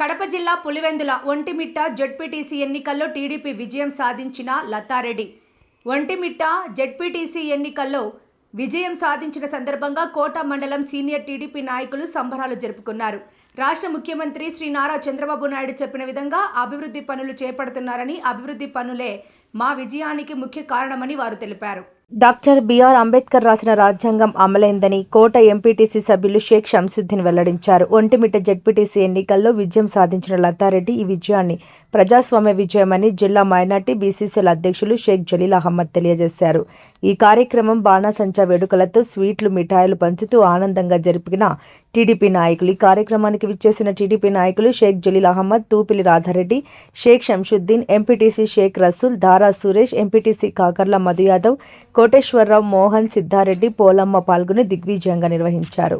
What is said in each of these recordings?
కడప జిల్లా పులివెందుల ఒంటిమిట్ట జడ్పీటీసీ ఎన్నికల్లో టీడీపీ విజయం సాధించిన లతారెడ్డి. ఒంటిమిట్ట జడ్పీటీసీ ఎన్నికల్లో విజయం సాధించిన సందర్భంగా కోట మండలం సీనియర్ టీడీపీ నాయకులు సంబరాలు జరుపుకున్నారు. రాష్ట్ర ముఖ్యమంత్రి శ్రీ నారా చంద్రబాబు నాయుడు చెప్పిన విధంగా అభివృద్ధి పనులు చేపడుతున్నారని అభివృద్ధి పనులే మా విజయానికి ముఖ్య కారణమని వారు తెలిపారు. డాక్టర్ బిఆర్ అంబేద్కర్ రాసిన రాజ్యాంగం అమలైందని కోట ఎంపీటీసీ సభ్యులు షేక్ షంసుద్దీన్ వెల్లడించారు. ఒంటిమిట్ట జడ్పీటీసీ ఎన్నికల్లో విజయం సాధించిన లతారెడ్డి ఈ విజయాన్ని ప్రజాస్వామ్య విజయమని జిల్లా మైనార్టీ బీసీసీల అధ్యక్షులు షేక్ జలీల్ అహ్మద్ తెలియజేశారు. ఈ కార్యక్రమం బాణాసంచా వేడుకలతో స్వీట్లు మిఠాయిలు పంచుతూ ఆనందంగా జరిపిన టీడీపీ నాయకులు. ఈ కార్యక్రమానికి విచ్చేసిన టీడీపీ నాయకులు షేక్ జలీల్ అహ్మద్ తూపిలి రాధారెడ్డి షేక్ షంషుద్దీన్ ఎంపీటీసీ షేక్ రసూల్ దారా సురేష్ ఎంపీటీసీ కాకర్ల మధు యాదవ్ కోటేశ్వరరావు మోహన్ సిద్ధారెడ్డి పోలమ్మ పాల్గొని దిగ్విజయంగా నిర్వహించారు.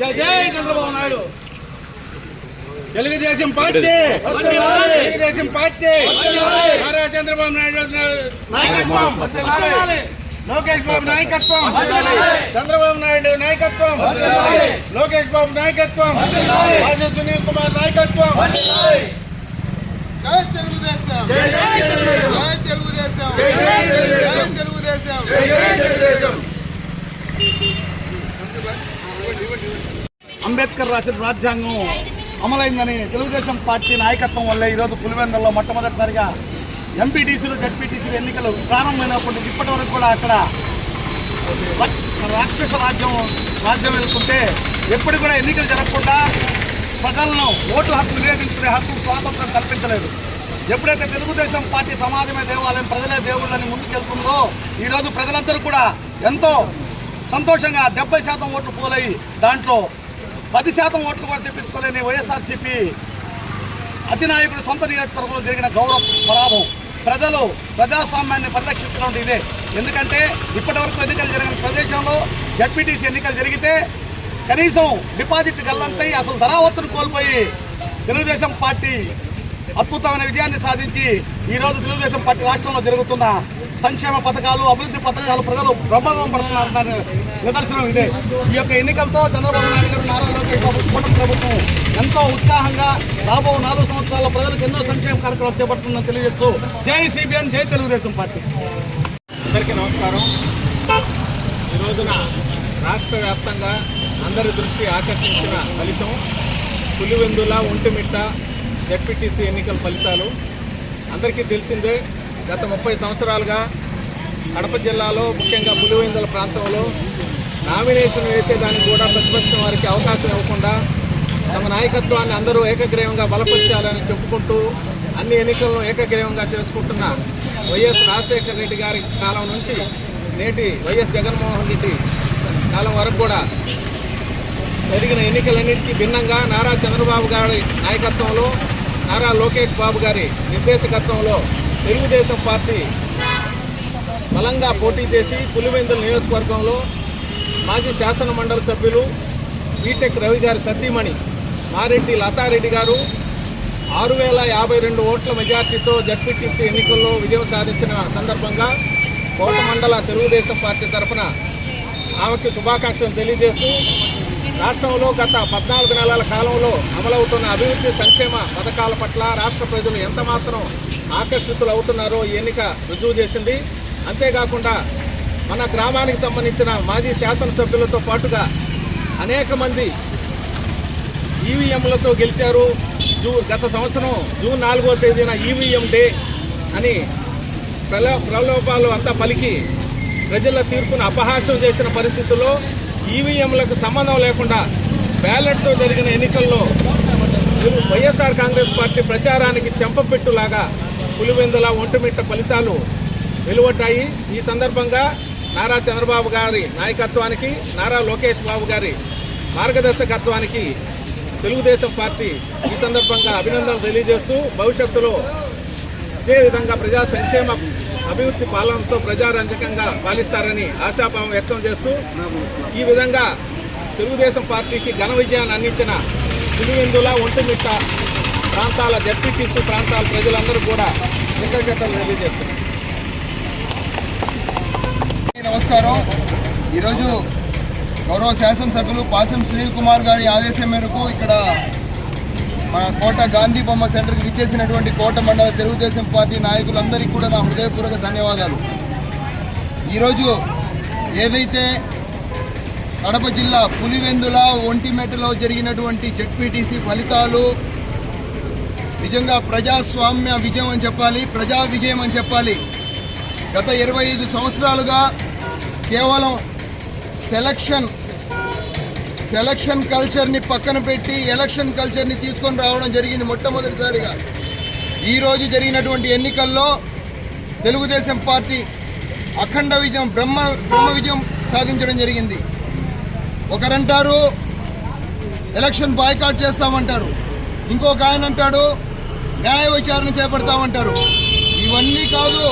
జై జై చంద్రబాబు నాయుడు తెలుగుదేశం పార్టీ! వర్ధిల్లాలి. తెలుగుదేశం పార్టీ! నారా చంద్రబాబు నాయుడు నాయకత్వం! వర్ధిల్లాలి. లోకేష్ బాబు నాయకత్వం! వర్ధిల్లాలి. చంద్రబాబు నాయుడు నాయకత్వం! లోకేష్ బాబు నాయకత్వం! రాజు సునీల్ కుమార్ నాయకత్వం! జై తెలుగుదేశం! జై జై తెలుగుదేశం. జై తెలుగుదేశం! జై జై తెలుగుదేశం. అంబేద్కర్ రాసిన రాజ్యాంగం అమలైందని తెలుగుదేశం పార్టీ నాయకత్వం వల్లే ఈరోజు పులివెందుల్లో మొట్టమొదటిసారిగా ఎంపీటీసీలు డెప్యూటీసీలు ఎన్నికలు ప్రారంభమైనప్పటి ఇప్పటి వరకు కూడా అక్కడ రాక్షస రాజ్యం రాజ్యం వెళ్తుంటే ఎప్పుడు కూడా ఎన్నికలు జరగకుండా ప్రజలను ఓటు హక్కు వినియోగించుకునే హక్కు స్వాతంత్రం కల్పించలేదు. ఎప్పుడైతే తెలుగుదేశం పార్టీ సమాజమే దేవాలయం ప్రజలే దేవుళ్ళని ముందుకెళ్తుందో ఈరోజు ప్రజలందరూ కూడా ఎంతో సంతోషంగా డెబ్బై శాతం ఓట్లు పోలయ్యి దాంట్లో పది శాతం ఓట్లు కూడా తెప్పించుకోలేని వైఎస్ఆర్సీపీ అధినాయకుడు సొంత నియోజకవర్గంలో జరిగిన గౌరవ పరాభం ప్రజలు ప్రజాస్వామ్యాన్ని పరిరక్షించడం ఇదే. ఎందుకంటే ఇప్పటివరకు ఎన్నికలు జరిగిన ప్రదేశంలో జడ్పీటీసీ ఎన్నికలు జరిగితే కనీసం డిపాజిట్ గల్లంతై అసలు ధరావత్తును కోల్పోయి తెలుగుదేశం పార్టీ అద్భుతమైన విజయాన్ని సాధించి ఈరోజు తెలుగుదేశం పార్టీ రాష్ట్రంలో జరుగుతున్న సంక్షేమ పథకాలు అభివృద్ధి పథకాలు ప్రజలు ప్రమాదం పడుతున్నారు నిదర్శనం ఇదే. ఈ యొక్క ఎన్నికలతో చంద్రబాబు నాయుడు గారు నారా లోకేష్ బాబు ప్రభుత్వం ఎంతో ఉత్సాహంగా రాబో నాలుగు సంవత్సరాల ప్రజలకు ఎన్నో సంక్షేమ కార్యక్రమాలు చేపడుతుందని తెలియజేస్తూ జై సిబిఎన్ జై తెలుగుదేశం పార్టీ. అందరికీ నమస్కారం. ఈ రోజున రాష్ట్ర వ్యాప్తంగా అందరి దృష్టి ఆకర్షించిన ఫలితం పులివెందుల ఒంటిమిట్ట జడ్పీటీసీ ఎన్నికల ఫలితాలు. అందరికీ తెలిసిందే గత ముప్పై సంవత్సరాలుగా కడప జిల్లాలో ముఖ్యంగా పులివెందుల ప్రాంతంలో నామినేషన్ వేసేదానికి కూడా ప్రతిపక్షం వారికి అవకాశం ఇవ్వకుండా తమ నాయకత్వాన్ని అందరూ ఏకగ్రీవంగా బలపరచాలని చెప్పుకుంటూ అన్ని ఎన్నికలను ఏకగ్రీవంగా చేసుకుంటున్న వైఎస్ రాజశేఖర రెడ్డి గారి కాలం నుంచి నేటి వైఎస్ జగన్మోహన్ రెడ్డి కాలం వరకు కూడా జరిగిన ఎన్నికలన్నింటికీ భిన్నంగా నారా చంద్రబాబు గారి నాయకత్వంలో నారా లోకేష్ బాబు గారి నిర్దేశకత్వంలో తెలుగుదేశం పార్టీ బలంగా పోటీ చేసి పులివెందుల నియోజకవర్గంలో మాజీ శాసన మండలి సభ్యులు బీటెక్ రవి గారి సతీమణి మారెడ్డి లతారెడ్డి గారు ఆరు వేల యాభై రెండు ఓట్ల మెజార్టీతో జడ్పీటీసీ ఎన్నికల్లో విజయం సాధించిన సందర్భంగా కోట మండల తెలుగుదేశం పార్టీ తరఫున ఆమెకి శుభాకాంక్షలు తెలియజేస్తూ రాష్ట్రంలో గత పద్నాలుగు నెలల కాలంలో అమలవుతున్న అభివృద్ధి సంక్షేమ పథకాల పట్ల రాష్ట్ర ప్రజలు ఎంతమాత్రం ఆకర్షితులు అవుతున్నారో ఈ ఎన్నిక రుజువు చేసింది. అంతేకాకుండా మన గ్రామానికి సంబంధించిన మాజీ శాసనసభ్యులతో పాటుగా అనేక మంది ఈవీఎంలతో గెలిచారు. జూ గత సంవత్సరం జూన్ నాలుగో తేదీన ఈవీఎం డే అని ప్రలో ప్రలోభాలు అంతా పలికి ప్రజల తీర్పును అపహాస్యం చేసిన పరిస్థితుల్లో ఈవీఎంలకు సంబంధం లేకుండా బ్యాలెట్తో జరిగిన ఎన్నికల్లో వైఎస్ఆర్ కాంగ్రెస్ పార్టీ ప్రచారానికి చెంపపెట్టులాగా పులివెందుల ఒంటిమిట్ట ఫలితాలు వెలువడ్డాయి. ఈ సందర్భంగా నారా చంద్రబాబు గారి నాయకత్వానికి నారా లోకేష్ బాబు గారి మార్గదర్శకత్వానికి తెలుగుదేశం పార్టీ ఈ సందర్భంగా అభినందనలు తెలియజేస్తూ భవిష్యత్తులో ఇదే విధంగా ప్రజా సంక్షేమ అభివృద్ధి పాలనతో ప్రజారంజకంగా పాలిస్తారని ఆశాభావం వ్యక్తం చేస్తూ ఈ విధంగా తెలుగుదేశం పార్టీకి ఘన విజయాన్ని అందించిన పులివెందుల ఒంటిమిట్ట ప్రాంతాల జడ్పీటీసీ ప్రాంతాల ప్రజలందరూ కూడా కృతజ్ఞతలు నమస్కారం. ఈరోజు గౌరవ శాసనసభ్యులు పాసం సునీల్ కుమార్ గారి ఆదేశం మేరకు ఇక్కడ మన కోట గాంధీ బొమ్మ సెంటర్కి విచ్చేసినటువంటి కోట మండల తెలుగుదేశం పార్టీ నాయకులందరికీ కూడా నా హృదయపూర్వక ధన్యవాదాలు. ఈరోజు ఏదైతే కడప జిల్లా పులివెందుల ఒంటిమెట్టలో జరిగినటువంటి జెడ్పీటీసీ ఫలితాలు నిజంగా ప్రజాస్వామ్య విజయం అని చెప్పాలి ప్రజా విజయం అని చెప్పాలి. గత ఇరవై ఐదు సంవత్సరాలుగా కేవలం సెలక్షన్ సెలక్షన్ కల్చర్ని పక్కన పెట్టి ఎలక్షన్ కల్చర్ని తీసుకొని రావడం జరిగింది మొట్టమొదటిసారిగా. ఈరోజు జరిగినటువంటి ఎన్నికల్లో తెలుగుదేశం పార్టీ అఖండ విజయం బ్రహ్మ బ్రహ్మ విజయం సాధించడం జరిగింది. ఒకరంటారు ఎలక్షన్ బాయ్కాట్ చేస్తామంటారు. ఇంకొక ఆయన అంటాడు న్యాయ విచారణ చేపడతామంటారు. ఇవన్నీ కాదు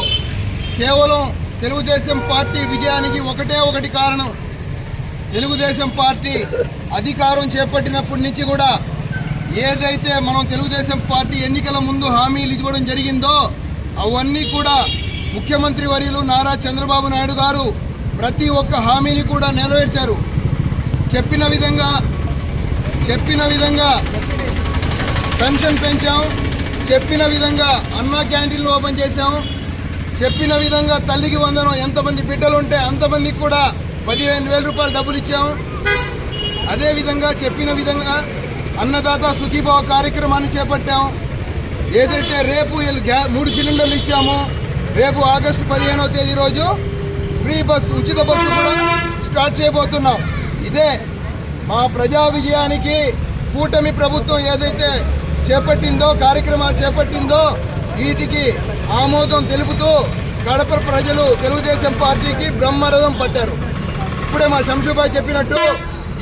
కేవలం తెలుగుదేశం పార్టీ విజయానికి ఒకటే ఒకటి కారణం. తెలుగుదేశం పార్టీ అధికారం చేపట్టినప్పటి నుంచి కూడా ఏదైతే మనం తెలుగుదేశం పార్టీ ఎన్నికల ముందు హామీలు ఇవ్వడం జరిగిందో అవన్నీ కూడా ముఖ్యమంత్రి వర్యులు నారా చంద్రబాబు నాయుడు గారు ప్రతి ఒక్క హామీని కూడా నెరవేర్చారు. చెప్పిన విధంగా చెప్పిన విధంగా పెన్షన్ పెంచాం. చెప్పిన విధంగా అన్నా క్యాంటీన్లు ఓపెన్ చేశాం. చెప్పిన విధంగా తల్లికి వందనం ఎంతమంది బిడ్డలు ఉంటే అంతమందికి కూడా పదిహేను వేల రూపాయలు డబ్బులు ఇచ్చాము అదేవిధంగా చెప్పిన విధంగా అన్నదాత సుఖీభావ కార్యక్రమాన్ని చేపట్టాం. ఏదైతే రేపు గ్యా మూడు సిలిండర్లు ఇచ్చామో రేపు ఆగస్టు పదిహేనవ తేదీ రోజు ఫ్రీ బస్ ఉచిత బస్సు కూడా స్టార్ట్ చేయబోతున్నాం. ఇదే మా ప్రజా విజయానికి కూటమి ప్రభుత్వం ఏదైతే చేపట్టిందో కార్యక్రమాలు చేపట్టిందో వీటికి ఆమోదం తెలుపుతూ కడప ప్రజలు తెలుగుదేశం పార్టీకి బ్రహ్మరథం పట్టారు. ఇప్పుడే మా శంషుబాయ్ చెప్పినట్టు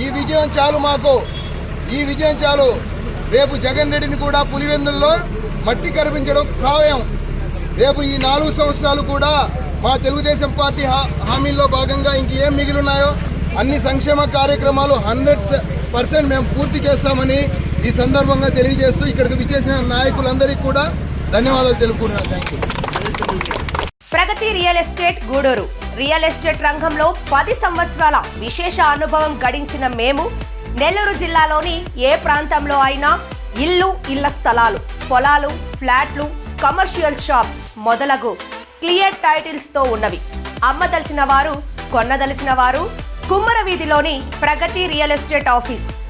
ఈ విజయం చాలు మాకు. ఈ విజయం చాలు. రేపు జగన్ రెడ్డిని కూడా పులివెందుల్లో మట్టి కరిపించడం ఖాయం. రేపు ఈ నాలుగు సంవత్సరాలు కూడా మా తెలుగుదేశం పార్టీ హా- హామీల్లో భాగంగా ఇంకేం మిగిలిన్నాయో అన్ని సంక్షేమ కార్యక్రమాలు హండ్రెడ్ పర్సెంట్ మేము పూర్తి చేస్తామని ఈ సందర్భంగా తెలియజేస్తూ ఇక్కడికి విచ్చేసిన నాయకులందరికీ కూడా ధన్యవాదాలు తెలుపుకుంటున్నాను. Thank you Pragathi real estate Gudur. Real estate రంగంలో పది సంవత్సరాల విశేష అనుభవం గడించిన మేము నెల్లూరు జిల్లాలోని ఏ ప్రాంతంలో అయినా ఇల్లు ఇళ్ళ స్థలాలు పొలాలు ఫ్లాట్లు కమర్షియల్ షాప్స్ మొదలగు క్లియర్ టైటిల్స్తో ఉన్నవి. అమ్మదలిచిన వారు కొన్నదలిచిన వారు కుమ్మర వీధిలోని Pragathi real estate office